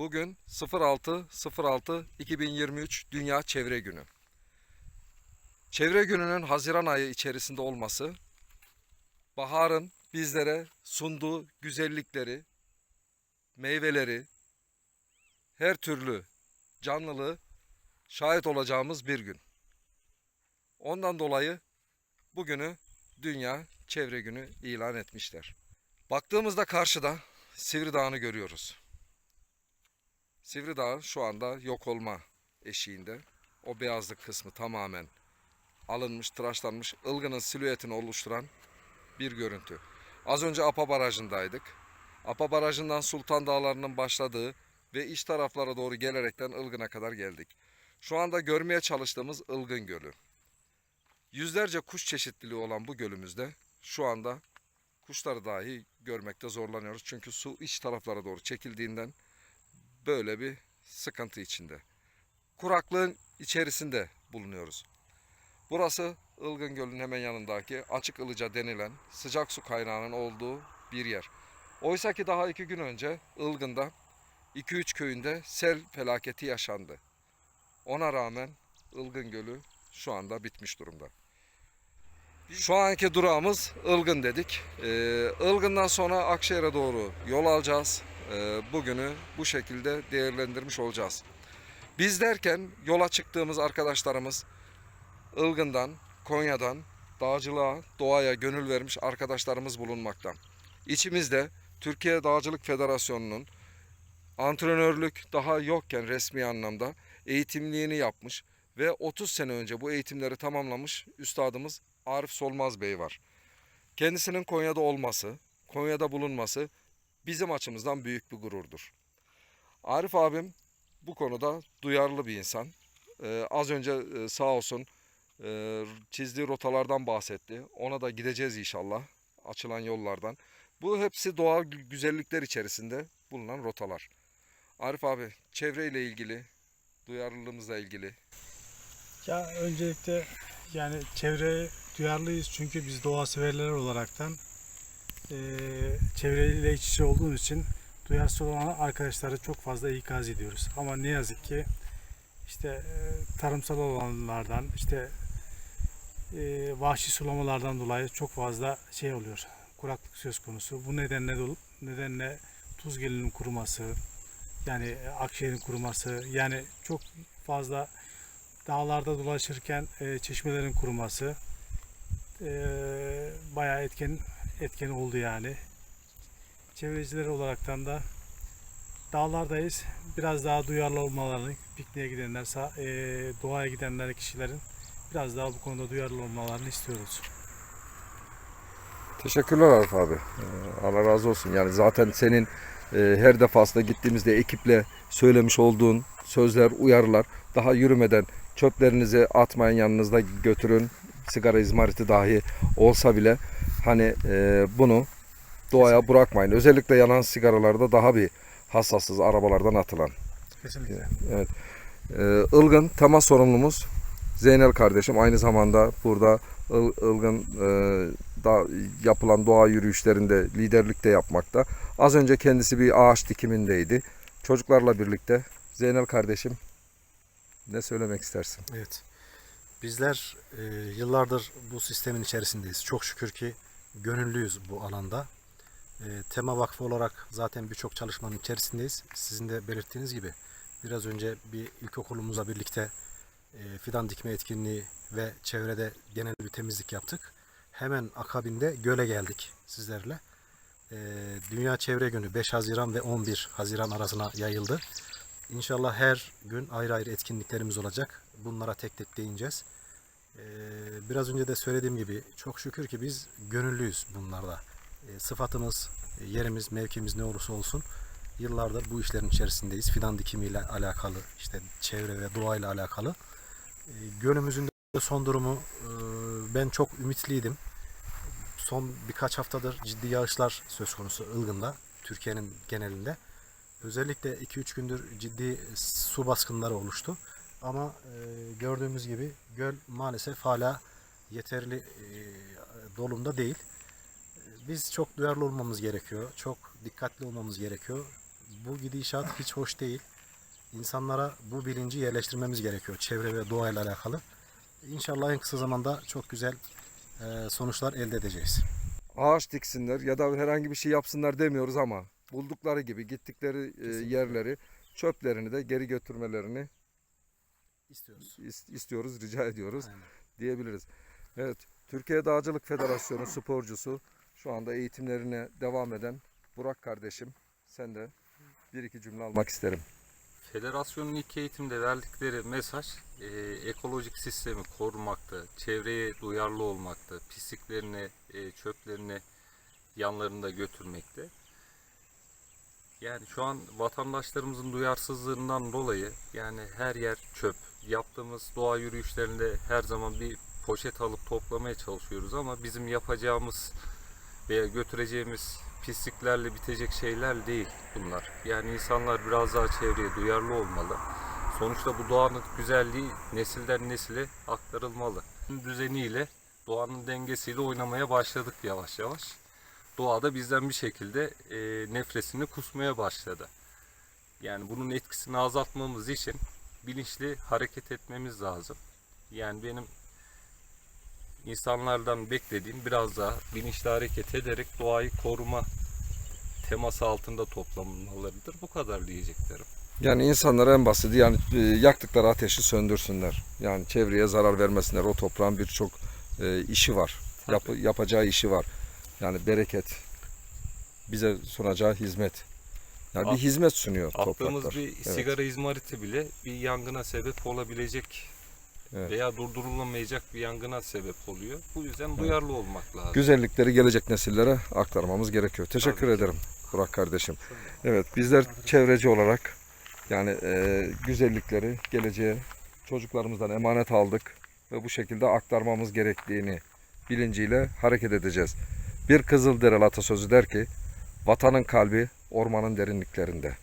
Bugün 06.06.2023 Dünya Çevre Günü. Çevre Günü'nün Haziran ayı içerisinde olması, baharın bizlere sunduğu güzellikleri, meyveleri, her türlü canlılığı şahit olacağımız bir gün. Ondan dolayı bugünü Dünya Çevre Günü ilan etmişler. Baktığımızda karşıda Sivri Dağı'nı görüyoruz. Sivri Dağı şu anda yok olma eşiğinde. O beyazlık kısmı tamamen alınmış, tıraşlanmış, ılgının silüetini oluşturan bir görüntü. Az önce Apa Barajı'ndaydık. Apa Barajı'ndan Sultan Dağları'nın başladığı ve iç taraflara doğru gelerekten Ilgın'a kadar geldik. Şu anda görmeye çalıştığımız Ilgın Gölü. Yüzlerce kuş çeşitliliği olan bu gölümüzde şu anda kuşları dahi görmekte zorlanıyoruz. Çünkü su iç taraflara doğru çekildiğinden böyle bir sıkıntı içinde. Kuraklığın içerisinde bulunuyoruz. Burası Ilgın Gölü'nün hemen yanındaki Açık Ilıca denilen sıcak su kaynağının olduğu bir yer. Oysa ki daha iki gün önce Ilgın'da 2-3 köyünde sel felaketi yaşandı. Ona rağmen Ilgın Gölü şu anda bitmiş durumda. Şu anki durağımız Ilgın dedik. Ee, Ilgın'dan sonra Akşehir'e doğru yol alacağız. Ee, bugünü bu şekilde değerlendirmiş olacağız. Biz derken yola çıktığımız arkadaşlarımız Ilgın'dan, Konya'dan, dağcılığa, doğaya gönül vermiş arkadaşlarımız bulunmakta. İçimizde Türkiye Dağcılık Federasyonu'nun antrenörlük daha yokken resmi anlamda eğitimliğini yapmış ve 30 sene önce bu eğitimleri tamamlamış üstadımız Arif Solmaz Bey var. Kendisinin Konya'da olması, Konya'da bulunması bizim açımızdan büyük bir gururdur. Arif abim bu konuda duyarlı bir insan. Ee, az önce e, sağ olsun e, çizdiği rotalardan bahsetti. Ona da gideceğiz inşallah açılan yollardan. Bu hepsi doğal gü- güzellikler içerisinde bulunan rotalar. Arif abi çevreyle ilgili, duyarlılığımızla ilgili Ya öncelikle yani çevreye duyarlıyız çünkü biz doğa severler olaraktan eee çevreyle iç içe olduğumuz için duyarsız olan arkadaşları çok fazla ikaz ediyoruz. Ama ne yazık ki işte eee, tarımsal alanlardan işte eee, vahşi sulamalardan dolayı çok fazla şey oluyor. Kuraklık söz konusu. Bu nedenle nedenle Tuzgölü'nün kuruması yani Akşehir'in kuruması yani çok fazla dağlarda dolaşırken e, çeşmelerin kuruması e, bayağı etken etken oldu yani. Çevreciler olaraktan da dağlardayız. Biraz daha duyarlı olmalarını, pikniğe gidenler, e, doğaya gidenler kişilerin biraz daha bu konuda duyarlı olmalarını istiyoruz. Teşekkürler Arif abi. Ee, Allah razı olsun. Yani zaten senin e, her defasında gittiğimizde ekiple söylemiş olduğun sözler, uyarılar daha yürümeden çöplerinizi atmayın yanınızda götürün. Sigara izmariti dahi olsa bile hani e, bunu doğaya bırakmayın. Özellikle yanan sigaralarda daha bir hassassız arabalardan atılan. Kesinlikle. Evet. Ee, Ilgın temas sorumlumuz Zeynel kardeşim. Aynı zamanda burada Il- Ilgın e, da yapılan doğa yürüyüşlerinde liderlik de yapmakta. Az önce kendisi bir ağaç dikimindeydi. Çocuklarla birlikte Zeynel kardeşim ne söylemek istersin? Evet. Bizler e, yıllardır bu sistemin içerisindeyiz. Çok şükür ki gönüllüyüz bu alanda. E, Tema Vakfı olarak zaten birçok çalışmanın içerisindeyiz. Sizin de belirttiğiniz gibi biraz önce bir ilkokulumuzla birlikte e, fidan dikme etkinliği ve çevrede genel bir temizlik yaptık. Hemen akabinde göle geldik sizlerle. E, Dünya Çevre Günü 5 Haziran ve 11 Haziran arasına yayıldı. İnşallah her gün ayrı ayrı etkinliklerimiz olacak. Bunlara tek tek değineceğiz. Ee, biraz önce de söylediğim gibi çok şükür ki biz gönüllüyüz bunlarda. Ee, sıfatımız, e, yerimiz, mevkimiz ne olursa olsun yıllardır bu işlerin içerisindeyiz. Fidan dikimiyle alakalı, işte çevre ve doğayla alakalı. Ee, gölümüzün de son durumu e, ben çok ümitliydim. Son birkaç haftadır ciddi yağışlar söz konusu Ilgın'da, Türkiye'nin genelinde. Özellikle 2-3 gündür ciddi su baskınları oluştu. Ama e, gördüğümüz gibi göl maalesef hala yeterli e, dolumda değil. Biz çok duyarlı olmamız gerekiyor. Çok dikkatli olmamız gerekiyor. bu gidişat hiç hoş değil. İnsanlara bu bilinci yerleştirmemiz gerekiyor çevre ve doğayla alakalı. İnşallah en kısa zamanda çok güzel e, sonuçlar elde edeceğiz. Ağaç diksinler ya da herhangi bir şey yapsınlar demiyoruz ama buldukları gibi gittikleri e, Kesinlikle. yerleri çöplerini de geri götürmelerini İstiyoruz. is- istiyoruz, rica ediyoruz Aynen. diyebiliriz. Evet, Türkiye Dağcılık Federasyonu sporcusu şu anda eğitimlerine devam eden Burak kardeşim. Sen de bir iki cümle almak isterim. Federasyonun ilk eğitimde verdikleri mesaj e, ekolojik sistemi korumakta, çevreye duyarlı olmakta, pisliklerini, e, çöplerini yanlarında götürmekte. Yani şu an vatandaşlarımızın duyarsızlığından dolayı yani her yer çöp. Yaptığımız doğa yürüyüşlerinde her zaman bir poşet alıp toplamaya çalışıyoruz ama bizim yapacağımız veya götüreceğimiz pisliklerle bitecek şeyler değil bunlar. Yani insanlar biraz daha çevreye duyarlı olmalı. Sonuçta bu doğanın güzelliği nesilden nesile aktarılmalı. Düzeniyle, doğanın dengesiyle oynamaya başladık yavaş yavaş. Doğada bizden bir şekilde e, nefresini kusmaya başladı. Yani bunun etkisini azaltmamız için bilinçli hareket etmemiz lazım. Yani benim insanlardan beklediğim biraz daha bilinçli hareket ederek doğayı koruma teması altında toplanmalarıdır. Bu kadar diyeceklerim. Yani insanlara en basiti yani e, yaktıkları ateşi söndürsünler. Yani çevreye zarar vermesinler. O toprağın birçok e, işi var. Yap- yapacağı işi var. Yani bereket bize sunacağı hizmet. Yani bir At- hizmet sunuyor Attığımız topraklar. bir Evet. sigara izmariti bile bir yangına sebep olabilecek Evet. veya durdurulamayacak bir yangına sebep oluyor. Bu yüzden duyarlı olmak lazım. Güzellikleri gelecek nesillere aktarmamız gerekiyor. Teşekkür Tabii ki. ederim Burak kardeşim. Evet bizler çevreci olarak yani e, güzellikleri geleceğe çocuklarımızdan emanet aldık ve bu şekilde aktarmamız gerektiğini bilinciyle hareket edeceğiz. Bir Kızılderili atasözü der ki vatanın kalbi ormanın derinliklerinde.